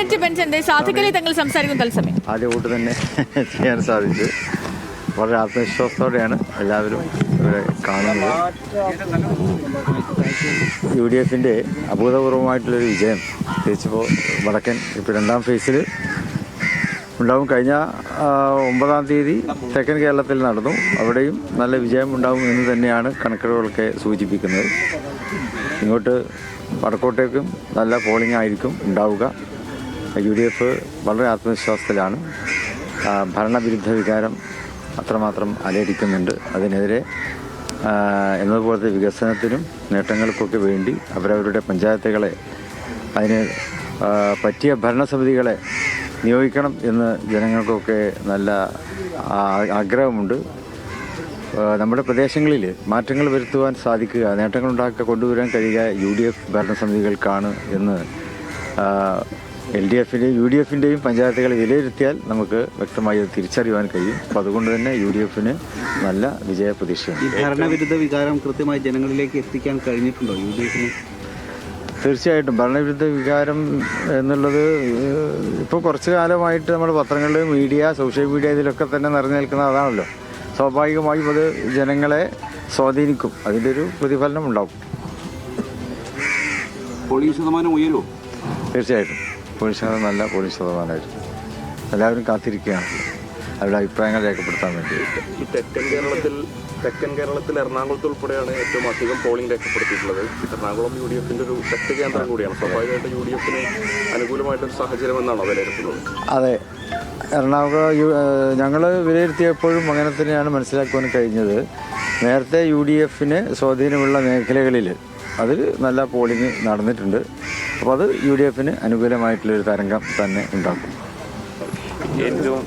Minute ബെഞ്ചിന്റെ സാധിക്കലി തങ്ങൾ സംസാരിക്കും തത്സമയം. ആദ്യ വോട്ട് തന്നെ ചെയ്യാൻ സാധിച്ചു. വളരെ ആത്മവിശ്വാസത്തോടെയാണ് എല്ലാവരും ഇവിടെ കാണുന്നത്. യു ഡി എഫിന്റെ അഭൂതപൂർവമായിട്ടുള്ളൊരു വിജയം പ്രത്യേകിച്ചിപ്പോൾ വടക്കൻ ഇപ്പോൾ രണ്ടാം ഫേസിൽ ഉണ്ടാവും. കഴിഞ്ഞ ഒമ്പതാം തീയതി തെക്കൻ കേരളത്തിൽ നടന്നു. അവിടെയും നല്ല വിജയം ഉണ്ടാവും എന്ന് തന്നെയാണ് കണക്കുകളൊക്കെ സൂചിപ്പിക്കുന്നത്. ഇങ്ങോട്ട് വടക്കോട്ടേക്കും നല്ല പോളിംഗ് ആയിരിക്കും ഉണ്ടാവുക. യു ഡി എഫ് വളരെ ആത്മവിശ്വാസത്തിലാണ്. ഭരണവിരുദ്ധ വികാരം അത്രമാത്രം അലയടിക്കുന്നുണ്ട്. അതിനെതിരെ എന്നതുപോലത്തെ വികസനത്തിനും നേട്ടങ്ങൾക്കൊക്കെ വേണ്ടി അവരവരുടെ പഞ്ചായത്തുകളെ അതിന് പറ്റിയ ഭരണസമിതികളെ നിയോഗിക്കണം എന്ന് ജനങ്ങൾക്കൊക്കെ നല്ല ആഗ്രഹമുണ്ട്. നമ്മുടെ പ്രദേശങ്ങളിൽ മാറ്റങ്ങൾ വരുത്തുവാൻ സാധിക്കുക നേട്ടങ്ങളുണ്ടാക്കുക കൊണ്ടുവരാൻ കഴിയുക യു ഡി എഫ് ഭരണസമിതികൾക്കാണ് എന്ന് എൽ ഡി എഫിന്റെയും യു ഡി എഫിന്റെയും പഞ്ചായത്തുകളെ വിലയിരുത്തിയാൽ നമുക്ക് വ്യക്തമായി അത് തിരിച്ചറിയുവാൻ കഴിയും. അപ്പം അതുകൊണ്ട് തന്നെ യു ഡി എഫിന് നല്ല വിജയ പ്രതീക്ഷയുണ്ട് ഭരണവിരുദ്ധ വികാരം കൃത്യമായി ജനങ്ങളിലേക്ക് എത്തിക്കാൻ കഴിഞ്ഞിട്ടുണ്ടോ യു ഡി എഫിന് തീർച്ചയായിട്ടും. ഭരണവിരുദ്ധ വികാരം എന്നുള്ളത് ഇപ്പോൾ കുറച്ച് കാലമായിട്ട് നമ്മുടെ പത്രങ്ങളിൽ മീഡിയ സോഷ്യൽ മീഡിയ ഇതിലൊക്കെ തന്നെ നിറഞ്ഞു നിൽക്കുന്ന അതാണല്ലോ സ്വാഭാവികമായും അത് ജനങ്ങളെ സ്വാധീനിക്കും. അതിന്റെ ഒരു പ്രതിഫലനം ഉണ്ടാവും. പോളിംഗ് ശതമാനം ഉയരുമോ? തീർച്ചയായിട്ടും. പോലീസ് ശതമാനം നല്ല പോലീസ് ശതമാനമായിരുന്നു എല്ലാവരും കാത്തിരിക്കുകയാണ്. അവരുടെ അഭിപ്രായങ്ങൾ രേഖപ്പെടുത്താൻ വേണ്ടി. ഈ തെക്കൻ കേരളത്തിൽ തെക്കൻ കേരളത്തിൽ എറണാകുളത്ത് ഉൾപ്പെടെയാണ് ഏറ്റവും അധികം പോളിംഗ് രേഖപ്പെടുത്തിയിട്ടുള്ളത്. എറണാകുളം യു ഡി എഫിന്റെ ഒരു ശക്തി കേന്ദ്രം കൂടിയാണ്. സ്വാഭാവികമായിട്ട് യു ഡി എഫിന് അനുകൂലമായിട്ടൊരു സാഹചര്യം എന്നാണ് വിലയിരുത്തുന്നത്? അതെ. എറണാകുളം ഞങ്ങൾ വിലയിരുത്തിയപ്പോഴും അങ്ങനെ തന്നെയാണ് മനസ്സിലാക്കുവാൻ കഴിഞ്ഞത്. നേരത്തെ യു ഡി എഫിന് സ്വാധീനമുള്ള മേഖലകളിൽ അതിൽ നല്ല പോളിംഗ് നടന്നിട്ടുണ്ട്. അപ്പോൾ അത് യു ഡി എഫിന് അനുകൂലമായിട്ടുള്ളൊരു തരംഗം തന്നെ ഉണ്ടാക്കും. ഏറ്റവും